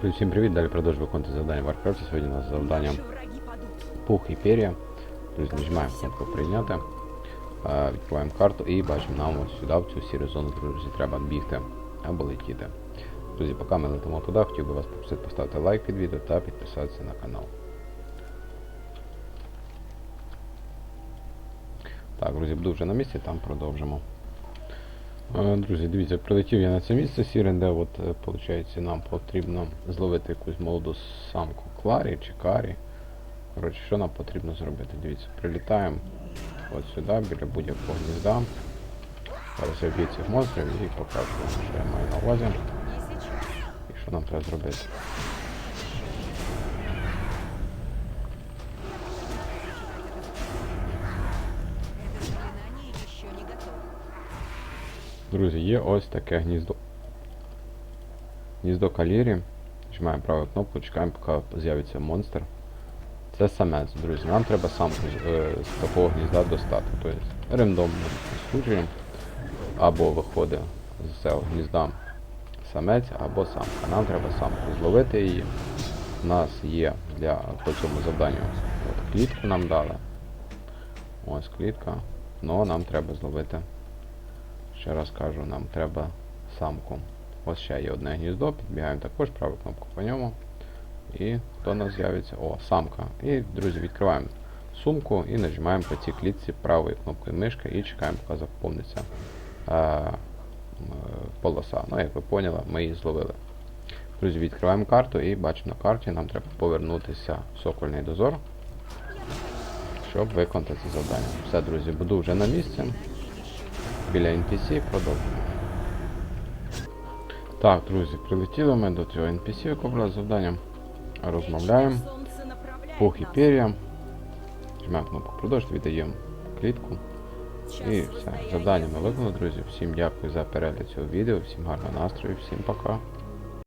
Друзі, Всім привіт! Далі продовжую виконувати завдання Warcraft. Сьогодні у нас завдання пух і пер'я. Тобто нажимаємо кнопку прийняти, відкриваємо карту і бачимо нам ось сюди, в цю сіру зону, друзі, треба бігти або летіти. Друзі, поки ми летимо туди, хотів би вас попросити поставити лайк під відео та підписатися на канал. Так, друзі, буду вже на місці, там продовжимо. Е, Друзі, дивіться, прилетів я на це місце сіре, де от, е, виходить, нам потрібно зловити якусь молоду самку Кларі чи Карі. Коротше, що нам потрібно зробити? Дивіться, прилітаємо от сюди, біля будь-якого гнізда. Зараз я вб'ю цих монстрів і покажу, що я маю на увазі і що нам треба зробити. Друзі, є ось таке гніздо. Гніздо калірі. Нажимаємо праву кнопку, чекаємо, поки з'явиться монстр. Це самець, друзі. Нам треба самку з, е, з такого гнізда достати. Тобто рандомно случаєм або виходить з цього гнізда самець або самка. Нам треба самку зловити її. У нас є для по цьому завданню от клітку нам дали. Ось клітка. Но нам треба зловити. Ще раз кажу, нам треба самку. Ось ще є одне гніздо, підбігаємо також, праву кнопку по ньому. І хто у нас з'явиться? О, самка. І, друзі, відкриваємо сумку і нажимаємо по цій клітці правою кнопкою мишки і чекаємо, поки заповниться е, м, полоса. Ну, як ви поняли, ми її зловили. Друзі, відкриваємо карту і бачимо на карті, нам треба повернутися в сокольний дозор, щоб виконати це завдання. Все, друзі, буду вже на місці біля NPC продовжуємо. Так, друзі, прилетіли ми до цього NPC, з завданням. Розмовляємо. Пух і пір'я. Жмемо кнопку продовж, віддаємо клітку. І все. Завдання ми виконали, друзі. Всім дякую за перегляд цього відео, всім гарного настрою, всім пока.